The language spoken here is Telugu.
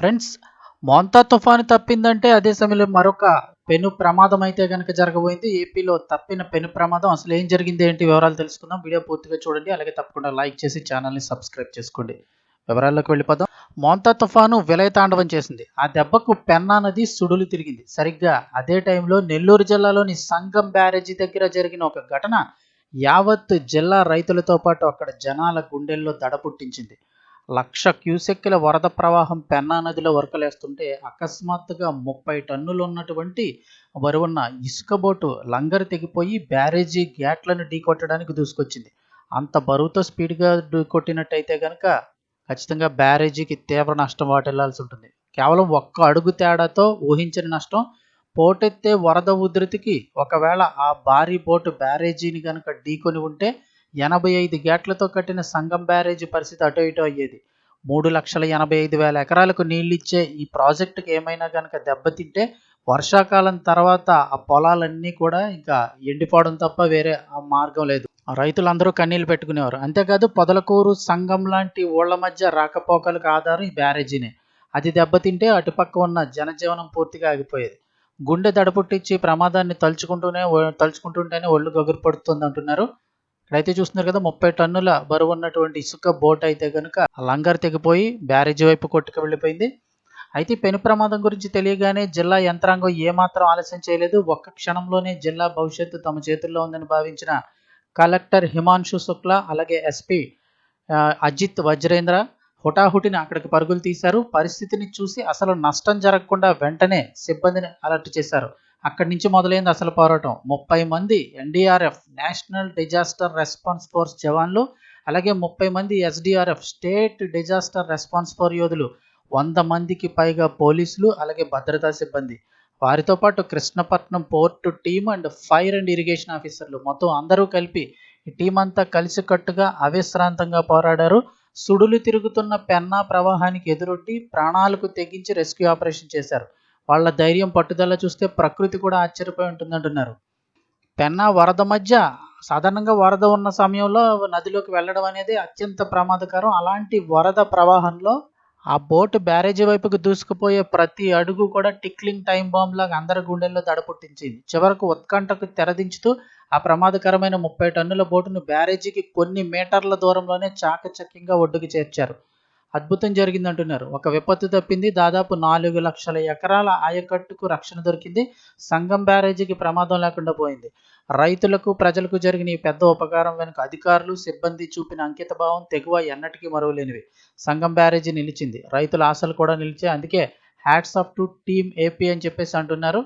ఫ్రెండ్స్ మోంతా తుఫాను తప్పిందంటే అదే సమయంలో మరొక పెను ప్రమాదం అయితే కనుక జరగబోయింది ఏపీలో తప్పిన పెను ప్రమాదం అసలు ఏం జరిగింది ఏంటి వివరాలు తెలుసుకుందాం వీడియో పూర్తిగా చూడండి అలాగే తప్పకుండా లైక్ చేసి ఛానల్ని సబ్స్క్రైబ్ చేసుకోండి వివరాల్లోకి వెళ్ళిపోదాం మోంతా తుఫాను విలయతాండవం చేసింది ఆ దెబ్బకు పెన్నా నది సుడులు తిరిగింది సరిగ్గా అదే టైంలో నెల్లూరు జిల్లాలోని సంగం బ్యారేజీ దగ్గర జరిగిన ఒక ఘటన యావత్ జిల్లా రైతులతో పాటు అక్కడ జనాల గుండెల్లో దడ పుట్టించింది లక్ష క్యూసెక్కుల వరద ప్రవాహం పెన్నా నదిలో వరకలేస్తుంటే అకస్మాత్తుగా ముప్పై టన్నులు ఉన్నటువంటి బరువున్న ఇసుక బోటు లంగరు తెగిపోయి బ్యారేజీ గ్యాట్లను ఢీకొట్టడానికి దూసుకొచ్చింది. అంత బరువుతో స్పీడ్గా ఢీకొట్టినట్టయితే కనుక ఖచ్చితంగా బ్యారేజీకి తీవ్ర నష్టం వాటిల్లాల్సి ఉంటుంది. కేవలం ఒక్క అడుగు తేడాతో ఊహించని నష్టం. పోటెత్తే వరద ఉధృతికి ఒకవేళ ఆ భారీ బోటు బ్యారేజీని కనుక ఢీకొని ఉంటే ఎనభై ఐదు గేట్లతో కట్టిన సంగం బ్యారేజీ పరిస్థితి అటో ఇటో అయ్యేది. మూడు లక్షల ఎనభై ఐదు వేల ఎకరాలకు నీళ్ళిచ్చే ఈ ప్రాజెక్టుకి ఏమైనా కనుక దెబ్బతింటే వర్షాకాలం తర్వాత ఆ పొలాలన్నీ కూడా ఇంకా ఎండిపోవడం తప్ప వేరే ఆ మార్గం లేదు. రైతులందరూ కన్నీళ్ళు పెట్టుకునేవారు. అంతేకాదు పొదలకూరు సంఘం లాంటి ఊళ్ళ మధ్య రాకపోకలకు ఆధారం ఈ బ్యారేజీనే. అది దెబ్బతింటే అటుపక్క ఉన్న జనజీవనం పూర్తిగా ఆగిపోయేది. గుండె దడపుట్టించి ప్రమాదాన్ని తలుచుకుంటూనే తలుచుకుంటుంటేనే ఒళ్ళు గగురు పడుతుంది అంటున్నారు. ఇక్కడైతే చూస్తున్నారు కదా ముప్పై టన్నుల బరువు ఉన్నటువంటి ఇసుక బోట్ అయితే కనుక లంగర్ తెగిపోయి బ్యారేజీ వైపు కొట్టుకు వెళ్ళిపోయింది. అయితే పెను ప్రమాదం గురించి తెలియగానే జిల్లా యంత్రాంగం ఏమాత్రం ఆలస్యం చేయలేదు. ఒక్క క్షణంలోనే జిల్లా భవిష్యత్తు తమ చేతుల్లో ఉందని భావించిన కలెక్టర్ హిమాంశు శుక్లా అలాగే ఎస్పీ అజిత్ వజ్రేంద్ర హుటాహుటిని అక్కడికి పరుగులు తీశారు. పరిస్థితిని చూసి అసలు నష్టం జరగకుండా వెంటనే సిబ్బందిని అలర్ట్ చేశారు. అక్కడి నుంచి మొదలైంది అసలు పోరాటం. ముప్పై మంది NDRF national disaster response force జవాన్లు అలాగే ముప్పై మంది SDRF state disaster response force యోధులు వంద మందికి పైగా పోలీసులు అలాగే భద్రతా సిబ్బంది. వారితో పాటు Krishnapatnam port team and fire and irrigation ఆఫీసర్లు. మొత్తం అందరూ కలిపి ఈ టీం అంతా కలిసికట్టుగా అవిశ్రాంతంగా పోరాడారు. సుడులు తిరుగుతున్న పెన్నా ప్రవాహానికి ఎదురొడ్డి ప్రాణాలకు తెగించి రెస్క్యూ ఆపరేషన్ చేశారు. వాళ్ళ ధైర్యం పట్టుదల చూస్తే ప్రకృతి కూడా ఆశ్చర్యపోయి ఉంటుందంటున్నారు. పెన్నా వరద మధ్య సాధారణంగా వరద ఉన్న సమయంలో నదిలోకి వెళ్ళడం అనేది అత్యంత ప్రమాదకరం. అలాంటి వరద ప్రవాహంలో ఆ బోటు బ్యారేజీ వైపుకు దూసుకుపోయే ప్రతి అడుగు కూడా టిక్లింగ్ టైం బాంబ్ లాగా అందరి గుండెల్లో దడపుట్టించింది చివరకు ఉత్కంఠకు తెరదించుతూ ఆ ప్రమాదకరమైన ముప్పై టన్నుల బోటును బ్యారేజీకి కొన్ని మీటర్ల దూరంలోనే చాకచక్యంగా ఒడ్డుకు చేర్చారు. అద్భుతం జరిగిందంటున్నారు. ఒక విపత్తు తప్పింది దాదాపు నాలుగు లక్షల ఎకరాల ఆయకట్టుకు రక్షణ దొరికింది సంగం బ్యారేజీకి ప్రమాదం లేకుండా పోయింది. రైతులకు ప్రజలకు జరిగిన ఈ పెద్ద ఉపకారం వెనుక అధికారులు సిబ్బంది చూపిన అంకిత భావం తెగువ ఎన్నటికీ మరువలేనివి. సంగం బ్యారేజీ నిలిచింది. రైతుల ఆశలు కూడా నిలిచాయి. అందుకే hats off to team AP అని చెప్పేసి అంటున్నారు.